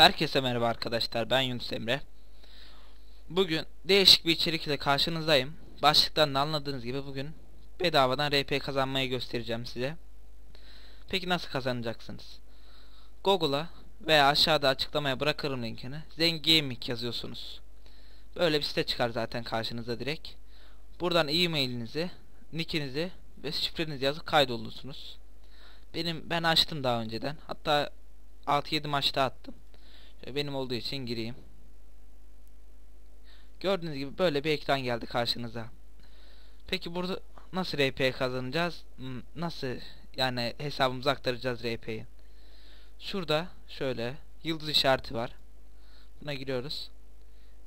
Herkese merhaba arkadaşlar ben Yunus Emre. Bugün değişik bir içerik ile karşınızdayım. Başlıktan da anladığınız gibi bugün bedavadan RP kazanmayı göstereceğim size. Peki nasıl kazanacaksınız? Google'a veya aşağıda açıklamaya bırakırım linkini. Zen Gaming yazıyorsunuz. Böyle bir site çıkar zaten karşınıza direkt. Buradan e-mailinizi, nickinizi ve şifrenizi yazıp kaydolursunuz. Benim ben açtım daha önceden. Hatta 6-7 maçta attım. Şöyle benim olduğu için gireyim. Gördüğünüz gibi böyle bir ekran geldi karşınıza. Peki burada nasıl RP kazanacağız? Hmm, nasıl yani hesabımıza aktaracağız RP'yi? Şurada şöyle yıldız işareti var. Buna giriyoruz.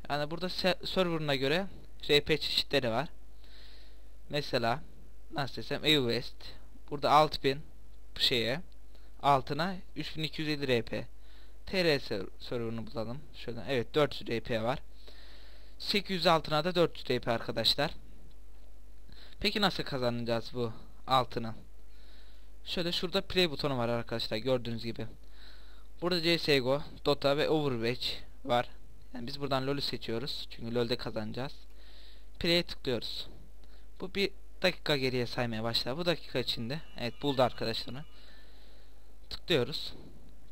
Yani burada serverına göre RP çeşitleri var. Mesela nasıl desem EU West. Burada 6000 şeye altına 3250 RP. TR serverını bulalım. Şöyle evet 400 RP var. 800 altına da 400 RP arkadaşlar. Peki nasıl kazanacağız bu altını? Şöyle şurada play butonu var arkadaşlar gördüğünüz gibi. Burada CSGO, Dota ve Overwatch var. Yani biz buradan LoL'ü seçiyoruz. Çünkü LoL'de kazanacağız. Play'e tıklıyoruz. Bu bir dakika geriye saymaya başlar. Bu dakika içinde. Evet buldu arkadaşlarını. Tıklıyoruz.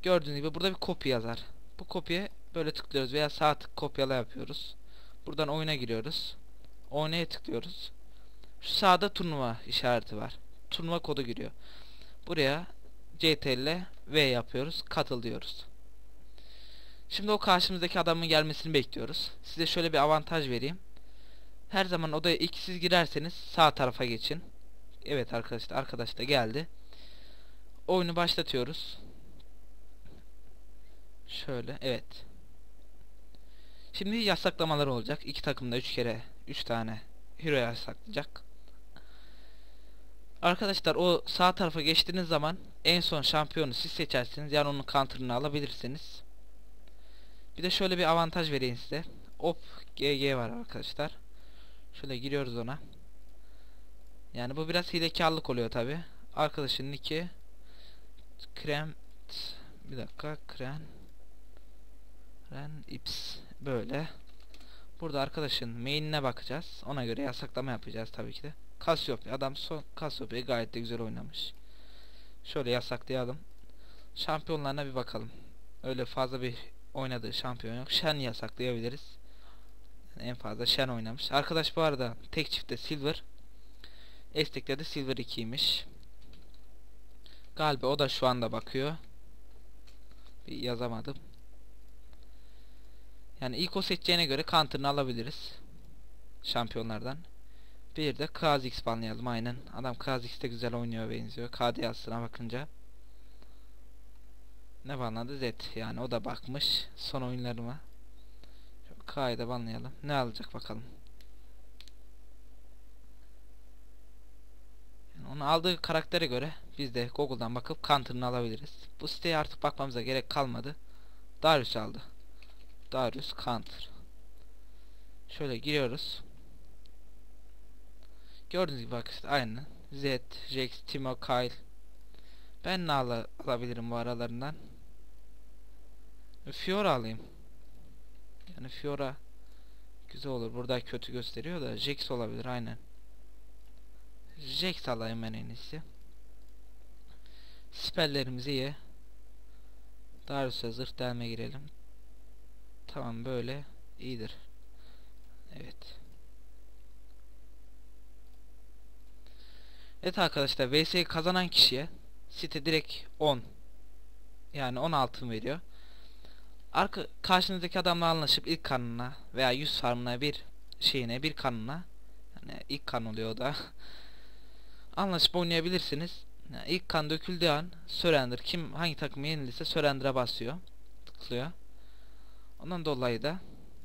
Gördüğünüz gibi burada bir kopya yazar. Bu kopya böyle tıklıyoruz veya sağ tık kopyala yapıyoruz. Buradan oyuna giriyoruz. Oynaya tıklıyoruz. Şu sağda turnuva işareti var. Turnuva kodu giriyor. Buraya CTRL V yapıyoruz. Katıl diyoruz. Şimdi o karşımızdaki adamın gelmesini bekliyoruz. Size şöyle bir avantaj vereyim. Her zaman odaya ilk siz girerseniz sağ tarafa geçin. Evet arkadaşlar arkadaş da geldi. Oyunu başlatıyoruz. Şöyle evet. Şimdi yasaklamalar olacak. İki takımda üç kere üç tane hero yasaklayacak. Arkadaşlar o sağ tarafa geçtiğiniz zaman en son şampiyonu siz seçersiniz. Yani onun counter'ını alabilirsiniz. Bir de şöyle bir avantaj vereyim size. Op GG var arkadaşlar. Şöyle giriyoruz ona. Yani bu biraz hilekarlık oluyor tabi. Arkadaşın nicki krem bir dakika krem ren ips böyle. Burada arkadaşın main'ine bakacağız. Ona göre yasaklama yapacağız tabii ki de. Cassiopeia adam son Cassiopeia gayet de güzel oynamış. Şöyle yasaklayalım. Şampiyonlarına bir bakalım. Öyle fazla bir oynadığı şampiyon yok. Shen yasaklayabiliriz. En fazla Shen oynamış. Arkadaş bu arada tek çifte Silver. Estek'te de Silver 2'ymiş. Galiba o da şu anda bakıyor. Bir yazamadım. Yani ilk o seçeceğine göre counter'ını alabiliriz. Şampiyonlardan. Bir de Kha'Zix banlayalım aynen. Adam Kha'Zix de güzel oynuyor benziyor. KD yazısına bakınca. Ne banladı? Z. Yani o da bakmış son oyunlarıma. K'yı da banlayalım. Ne alacak bakalım. Yani onu aldığı karaktere göre biz de Google'dan bakıp counter'ını alabiliriz. Bu siteye artık bakmamıza gerek kalmadı. Darius aldı. Darius counter. Şöyle giriyoruz. Gördüğünüz gibi bak aynı. Z, Jax, Timo, Kyle. Ben ne al alabilirim bu aralarından? Fiora alayım. Yani Fiora güzel olur. Burada kötü gösteriyor da Jax olabilir aynen. Jax alayım ben en iyisi. Spellerimizi iyi. Darius'a zırh delme girelim. Tamam böyle iyidir. Evet. Evet arkadaşlar VS'yi kazanan kişiye site direkt 10 yani 10 altın veriyor. Arka karşınızdaki adamla anlaşıp ilk kanına veya yüz farmına bir şeyine bir kanına yani ilk kan oluyor da anlaşıp oynayabilirsiniz. Yani ilk kan döküldüğü an surrender kim hangi takım yenilirse surrender'a basıyor. Tıklıyor. Ondan dolayı da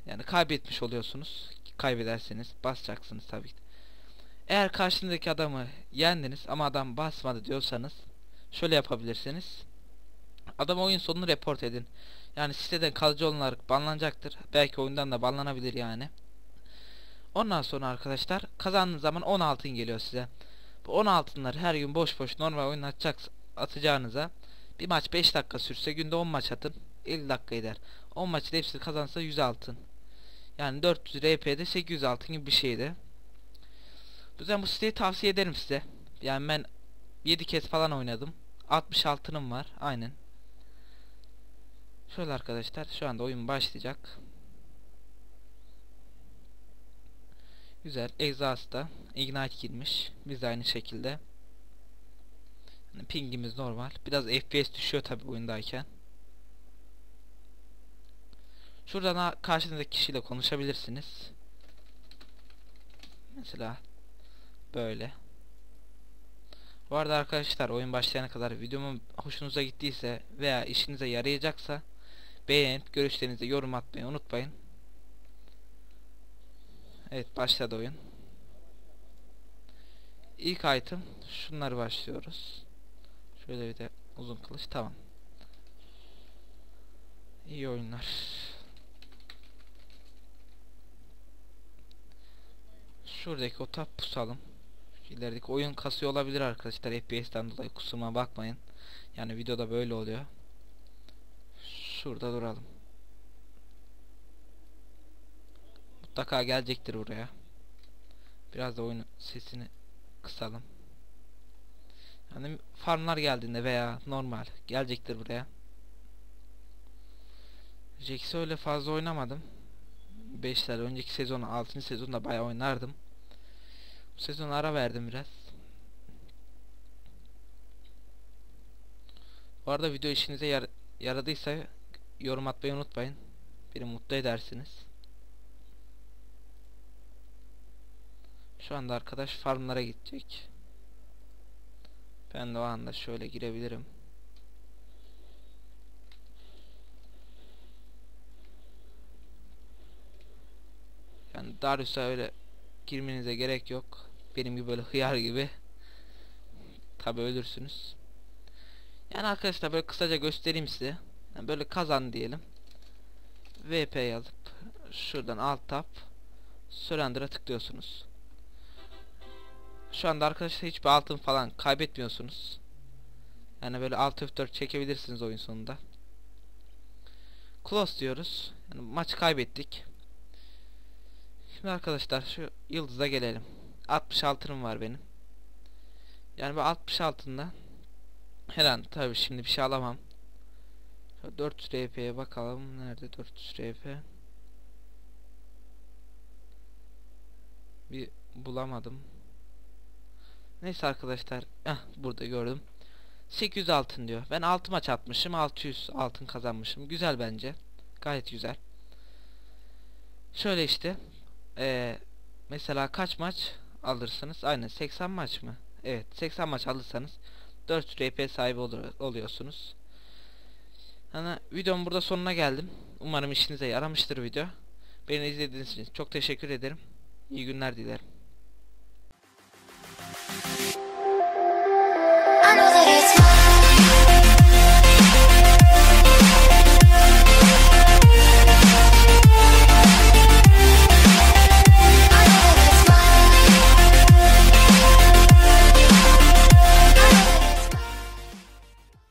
yani kaybetmiş oluyorsunuz. Kaybederseniz basacaksınız tabii ki. Eğer karşınızdaki adamı yendiniz ama adam basmadı diyorsanız şöyle yapabilirsiniz. Adam oyun sonunu report edin. Yani siteden kalıcı olarak banlanacaktır. Belki oyundan da banlanabilir yani. Ondan sonra arkadaşlar kazandığınız zaman 10 altın geliyor size. Bu 10 altınları her gün boş boş normal oyun atacak, atacağınıza bir maç 5 dakika sürse günde 10 maç atın. 50 dakika eder. 10 maçta hepsini kazansa 100 altın. Yani 400 RP'de 800 altın gibi bir şeydi. O yüzden bu siteyi tavsiye ederim size. Yani ben 7 kez falan oynadım. 60 altınım var. Aynen. Şöyle arkadaşlar şu anda oyun başlayacak. Güzel. Exhaust'ta Ignite girmiş. Biz de aynı şekilde. Pingimiz normal. Biraz FPS düşüyor tabi oyundayken. Şuradan karşınızdaki kişiyle konuşabilirsiniz. Mesela böyle. Bu arada arkadaşlar oyun başlayana kadar videomun hoşunuza gittiyse veya işinize yarayacaksa beğenip görüşlerinizi yorum atmayı unutmayın. Evet başladı oyun. İlk item şunları başlıyoruz. Şöyle bir de uzun kılıç tamam. İyi oyunlar. Şuradaki o tap pusalım. İlerideki oyun kasıyor olabilir arkadaşlar FPS'ten dolayı kusuruma bakmayın. Yani videoda böyle oluyor. Şurada duralım. Mutlaka gelecektir buraya. Biraz da oyun sesini kısalım. Yani farmlar geldiğinde veya normal gelecektir buraya. Jax'i öyle fazla oynamadım. 5'ler önceki sezon 6. sezonda bayağı oynardım. Sezon ara verdim biraz. Bu arada video işinize yar yaradıysa yorum atmayı unutmayın. Beni mutlu edersiniz. Şu anda arkadaş farmlara gidecek. Ben de o anda şöyle girebilirim. Yani Darius'a öyle girmenize gerek yok. Benim gibi böyle hıyar gibi. Tabi ölürsünüz. Yani arkadaşlar böyle kısaca göstereyim size. Yani böyle kazan diyelim. VP yazıp şuradan alt tab Surrender'a tıklıyorsunuz. Şu anda arkadaşlar hiçbir altın falan kaybetmiyorsunuz. Yani böyle alt F4 çekebilirsiniz oyun sonunda. Close diyoruz. Yani maç kaybettik. Şimdi arkadaşlar şu yıldıza gelelim. 60 altınım var benim. Yani bu 60 altında her an tabi şimdi bir şey alamam. 400 RP'ye bakalım. Nerede 400 RP? Bir bulamadım. Neyse arkadaşlar. Eh burada gördüm. 800 altın diyor. Ben 6 maç atmışım. 600 altın kazanmışım. Güzel bence. Gayet güzel. Şöyle işte. Ee, mesela kaç maç alırsınız? Aynen 80 maç mı? Evet 80 maç alırsanız 400 RP sahibi olur, oluyorsunuz. Hani videomun burada sonuna geldim. Umarım işinize yaramıştır video. Beni izlediğiniz için çok teşekkür ederim. İyi günler dilerim. I know that it's